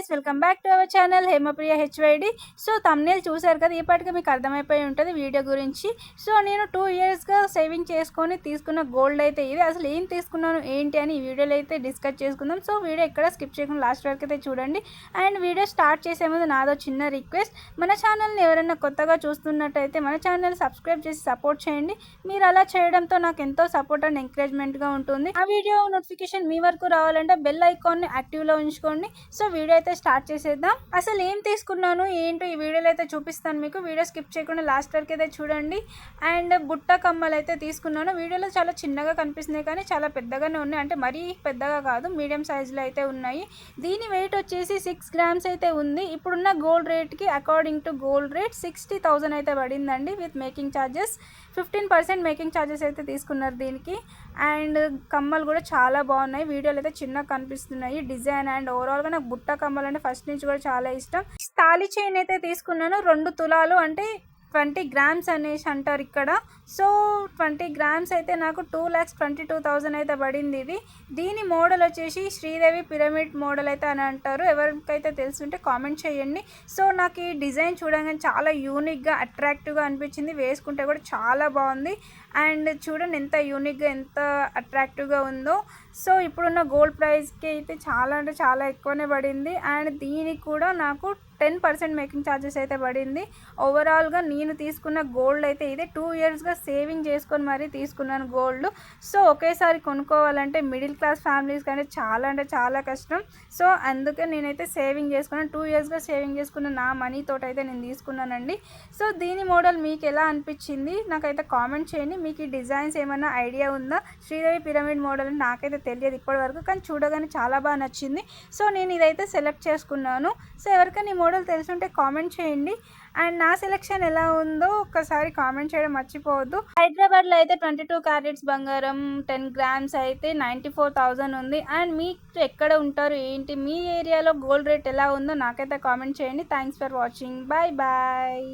Guys welcome back to our channel Hemapriya HYD so thumbnail చూశారు కదా ఇప్పటికే మీకు అర్థమైపోయి ఉంటుంది వీడియో గురించి. సో నేను టూ ఇయర్స్గా సేవింగ్ చేసుకొని తీసుకున్న గోల్డ్ అయితే ఇది. అసలు ఏం తీసుకున్నాను ఏంటి అని ఈ వీడియోలో అయితే డిస్కస్ చేసుకుందాం. సో వీడియో ఎక్కడ స్కిప్ చేయకుండా లాస్ట్ వరకు అయితే చూడండి. అండ్ వీడియో స్టార్ట్ చేసే ముందు నాదో చిన్న రిక్వెస్ట్ మన ఛానల్ని ఎవరైనా కొత్తగా చూస్తున్నట్టయితే మన ఛానల్ సబ్స్క్రైబ్ చేసి సపోర్ట్ చేయండి. మీరు అలా చేయడంతో నాకు ఎంతో సపోర్ట్ అండ్ ఎంకరేజ్మెంట్గా ఉంటుంది. ఆ వీడియో నోటిఫికేషన్ మీ వరకు రావాలంటే బెల్ ఐకాన్ని యాక్టివ్లో ఉంచుకోండి. సో వీడియో అయితే స్టార్ట్ చేసేద్దాం. అసలు ఏం తీసుకున్నాను ఏంటో ఈ వీడియోలో అయితే చూపిస్తాను మీకు. వీడియో స్కిప్ చేయకుండా లాస్ట్ వరకు అయితే చూడండి. అండ్ బుట్ట కమ్మలు అయితే తీసుకున్నాను. వీడియోలో చాలా చిన్నగా కనిపిస్తున్నాయి కానీ చాలా పెద్దగానే ఉన్నాయి. అంటే మరీ పెద్దగా కాదు మీడియం సైజులో అయితే ఉన్నాయి. దీని వెయిట్ వచ్చేసి సిక్స్ గ్రామ్స్ అయితే ఉంది. ఇప్పుడున్న గోల్డ్ రేట్కి according to gold rate sixty thousand అయితే పడిందండి with making charges fifteen percent making charges అయితే తీసుకున్నారు దీనికి. అండ్ కమ్మలు కూడా చాలా బాగున్నాయి. వీడియోలు అయితే చిన్నగా కనిపిస్తున్నాయి. డిజైన్ అండ్ ఓవరాల్గా నాకు బుట్ట కమ్మలు అంటే ఫస్ట్ నుంచి కూడా చాలా ఇష్టం. తాళి చైన్ అయితే తీసుకున్నాను. రెండు తులాలు అంటే ట్వంటీ గ్రామ్స్ అనేసి అంటారు ఇక్కడ. సో ట్వంటీ గ్రామ్స్ అయితే నాకు two lakhs twenty two thousand అయితే పడింది ఇది. దీని మోడల్ వచ్చేసి శ్రీదేవి పిరమిడ్ మోడల్ అయితే అని అంటారు. ఎవరికైతే తెలుసుంటే కామెంట్ చేయండి. సో నాకు ఈ డిజైన్ చూడగానే చాలా యూనిక్గా అట్రాక్టివ్గా అనిపించింది. వేసుకుంటే కూడా చాలా బాగుంది. అండ్ చూడండి ఎంత యూనిక్గా ఎంత అట్రాక్టివ్గా ఉందో. సో ఇప్పుడున్న గోల్డ్ ప్రైస్కి అయితే చాలా అంటే చాలా ఎక్కువనే పడింది. అండ్ దీనికి కూడా నాకు టెన్ పర్సెంట్ మేకింగ్ ఛార్జెస్ అయితే పడింది. ఓవరాల్గా నేను తీసుకున్న గోల్డ్ అయితే ఇదే. టూ ఇయర్స్గా సేవింగ్ చేసుకొని మరీ తీసుకున్నాను గోల్డ్ సో ఒకేసారి కొనుక్కోవాలంటే మిడిల్ క్లాస్ ఫ్యామిలీస్ కంటే చాలా అంటే చాలా కష్టం. సో అందుకే నేనైతే సేవింగ్ చేసుకున్నాను. టూ ఇయర్స్గా సేవింగ్ చేసుకున్న నా మనీతో అయితే నేను తీసుకున్నానండి. సో దీని మోడల్ మీకు ఎలా అనిపించింది? నాకైతే కామెంట్ చేయండి. మీకు ఈ డిజైన్స్ ఏమైనా ఐడియా ఉందా? శ్రీదేవి పిరమిడ్ మోడల్ నాకైతే తెలియదు ఇప్పటివరకు కానీ చూడగానే చాలా బాగా నచ్చింది. సో నేను ఇదైతే సెలెక్ట్ చేసుకున్నాను. సో ఎవరికైనా ఈ మోడల్ తెలుసుంటే కామెంట్ చేయండి. అండ్ నా సెలెక్షన్ ఎలా ఉందో ఒక్కసారి కామెంట్ చేయడం మర్చిపోవద్దు. హైదరాబాద్లో అయితే ట్వంటీ టూ క్యారెట్స్ బంగారం టెన్ గ్రామ్స్ అయితే నైంటీ ఫోర్ థౌజండ్ ఉంది. అండ్ మీకు ఎక్కడ ఉంటారు ఏంటి మీ ఏరియాలో గోల్డ్ రేట్ ఎలా ఉందో నాకైతే కామెంట్ చేయండి. Thanks for watching. Bye bye.